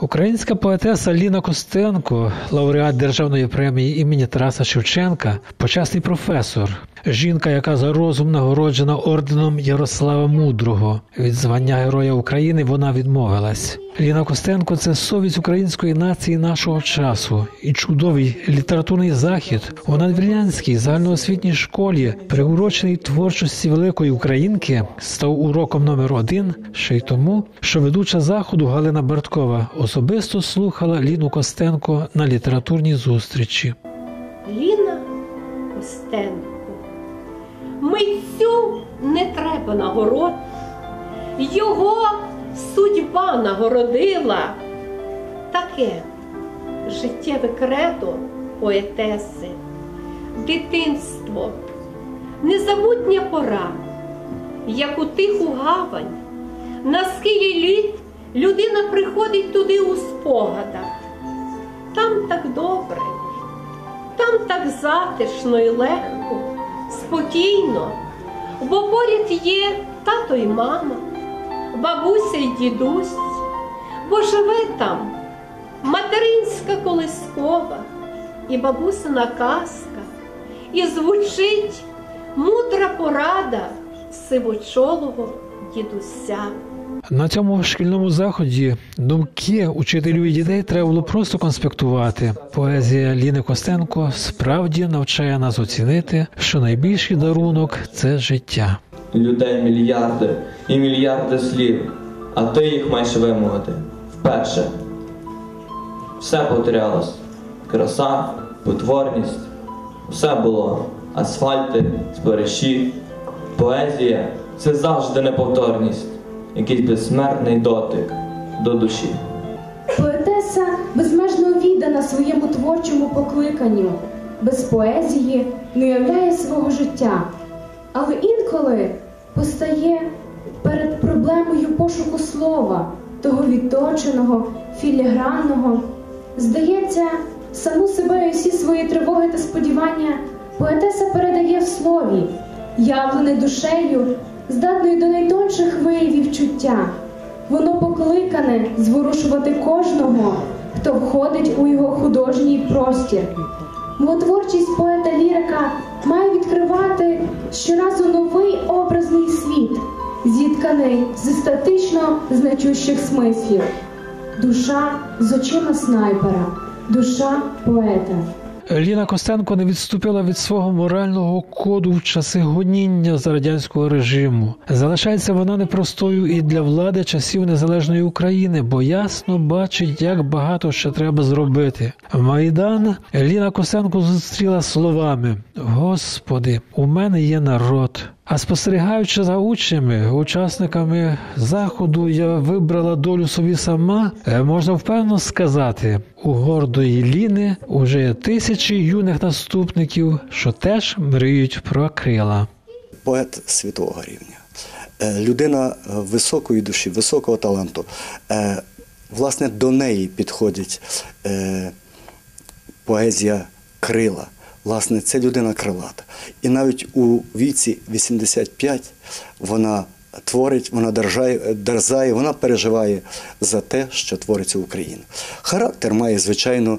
Українська поетеса Ліна Костенко, лауреат державної премії імені Тараса Шевченка, почесний професор, жінка, яка за розум нагороджена орденом Ярослава Мудрого. Від звання Героя України вона відмовилась. Ліна Костенко це совість української нації нашого часу і чудовий літературний захід у надвірнянській загальноосвітній школі, приурочений творчості великої українки, став уроком номер один ще й тому, що ведуча заходу Галина Барткова особисто слухала Ліну Костенко на літературній зустрічі. Ліна Костенко. Митцю не треба нагород, його судьба нагородила. Таке життєве кредо поетеси, дитинство, незабутня пора, як у тиху гавань, на схилі літ людина приходить туди у спогадах. Там так добре, там так затишно і легко, спокійно, бо поряд є тато й мама, бабуся й дідусь, бо живе там материнська колискова і бабусина казка, і звучить мудра порада сивочолого дідуся. На цьому шкільному заході думки учителів і дітей треба було просто конспектувати. Поезія Ліни Костенко справді навчає нас оцінити, що найбільший дарунок це життя. Людей мільярди і мільярди слів, а ти їх маєш вимовити вперше. Все потерялось. Краса, потворність, все було. Асфальти, спориші. Поезія це завжди неповторність, якийсь безсмертний дотик до душі. Поетеса безмежно віддана своєму творчому покликанню, без поезії не уявляє свого життя, але інколи постає перед проблемою пошуку слова, того відточеного, філігранного. Здається, саму себе і всі свої тривоги та сподівання поетеса передає в слові, явлене душею, здатною до найтонших виявів чуття. Воно покликане зворушувати кожного, хто входить у його художній простір. Милотворчість поета лірика має відкривати щоразу новий образний світ, зітканий з статично значущих смислів. Душа з очима снайпера, душа поета. Ліна Костенко не відступила від свого морального коду в часи гоніння за радянського режиму. Залишається вона непростою і для влади часів незалежної України, бо ясно бачить, як багато ще треба зробити. Майдан Ліна Костенко зустріла словами: Господи, у мене є народ. А спостерігаючи за учнями, учасниками заходу, я вибрала долю собі сама. Е, Можна впевнено сказати, у гордої Ліни уже тисячі юних наступників, що теж мріють про крила. поет світового рівня, Е, людина е, високої душі, високого таланту. Власне, до неї підходить поезія крила. Власне, це людина крилата. І навіть у віці 85 вона творить, вона дерзає, дерзає, вона переживає за те, що твориться в Україні. Характер має, звичайно,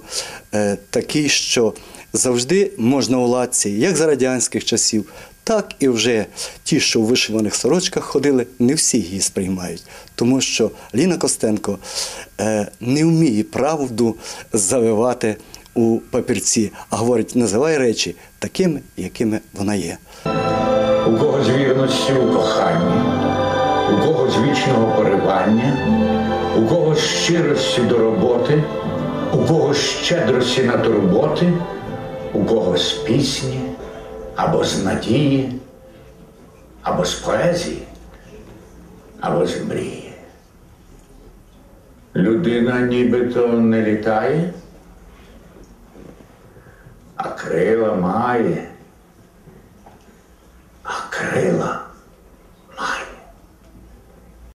е, такий, що завжди можна у ладці, як за радянських часів, так і вже ті, що в вишиваних сорочках ходили, не всі її сприймають. Тому що Ліна Костенко е, не вміє правду завивати у папірці, а говорить, називай речі такими, якими вона є. у когось вірності у коханні, у когось вічного поривання, у когось щирості до роботи, у когось щедрості на турботи, у когось пісні, або з надії, або з поезії, або з мрії. Людина нібито не літає, а крила